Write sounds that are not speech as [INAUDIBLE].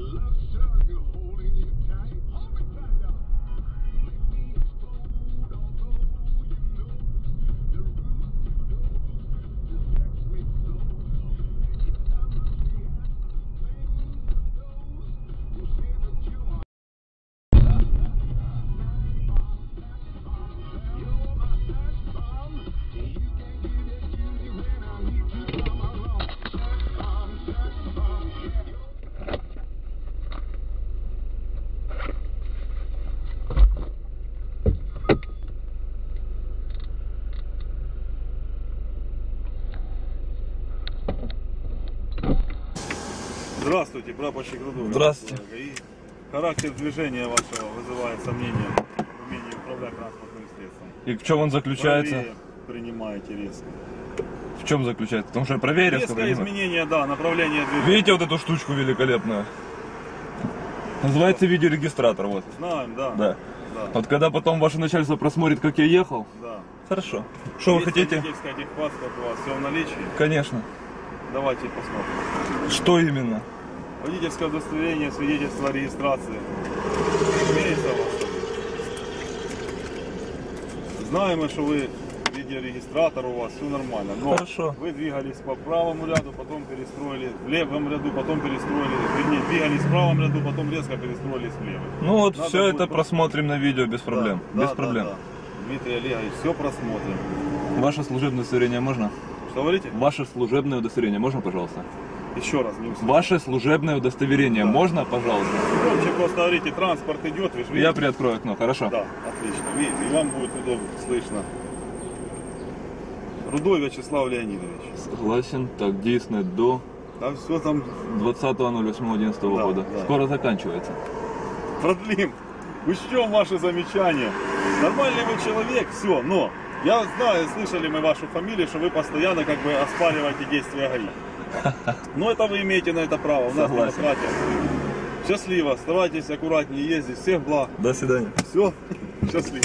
love Здравствуйте, прапорщик Рудов. Здравствуйте. И характер движения вашего вызывает сомнения в умении управлять транспортным средством. И в чем он заключается? Правее принимаете резко. В чем заключается? Потому что я резко Резкое принимаю. изменение, да, направление движения. Видите вот эту штучку великолепную? Называется видеорегистратор, вот. Знаем, да. Да. Да. Вот когда потом ваше начальство просмотрит, как я ехал, да. хорошо. Что вы хотите? водительская техпаспорт у вас все в наличии? Конечно. Давайте посмотрим. Что именно? Водительское удостоверение, свидетельство о регистрации. Имеется у вас? Знаем, что вы видеорегистратор у вас, все нормально. Но Хорошо. вы двигались по правому ряду, потом перестроили в левом ряду, потом перестроили, вернее, двигались в правом ряду, потом резко перестроились в левый. Ну вот Надо все это просмотрим на видео без проблем. Да, без да, проблем. да, да. Дмитрий Олегович, все просмотрим. Ваше служебное удостоверение можно? Что говорите? Ваше служебное удостоверение можно, пожалуйста? Еще раз, не услышал. Ваше служебное удостоверение Да. можно, пожалуйста? Громче просто говорите, транспорт идет, вы же Я видите? приоткрою окно, хорошо? Да, отлично. Видите, и вам будет удобно, слышно. Рудой Вячеслав Леонидович. Согласен. Так, действует до Там все там 20.08.11 Да, года. да. Скоро заканчивается. продлим. Учтем ваши замечания. Нормальный вы человек, все, но я знаю, слышали мы вашу фамилию, что вы постоянно как бы оспариваете действия ГАИ. [LAUGHS] Но это вы имеете на это право, у нас Согласен. демократия. Счастливо, старайтесь аккуратнее ездить, всех благ. До свидания. Все, счастливо.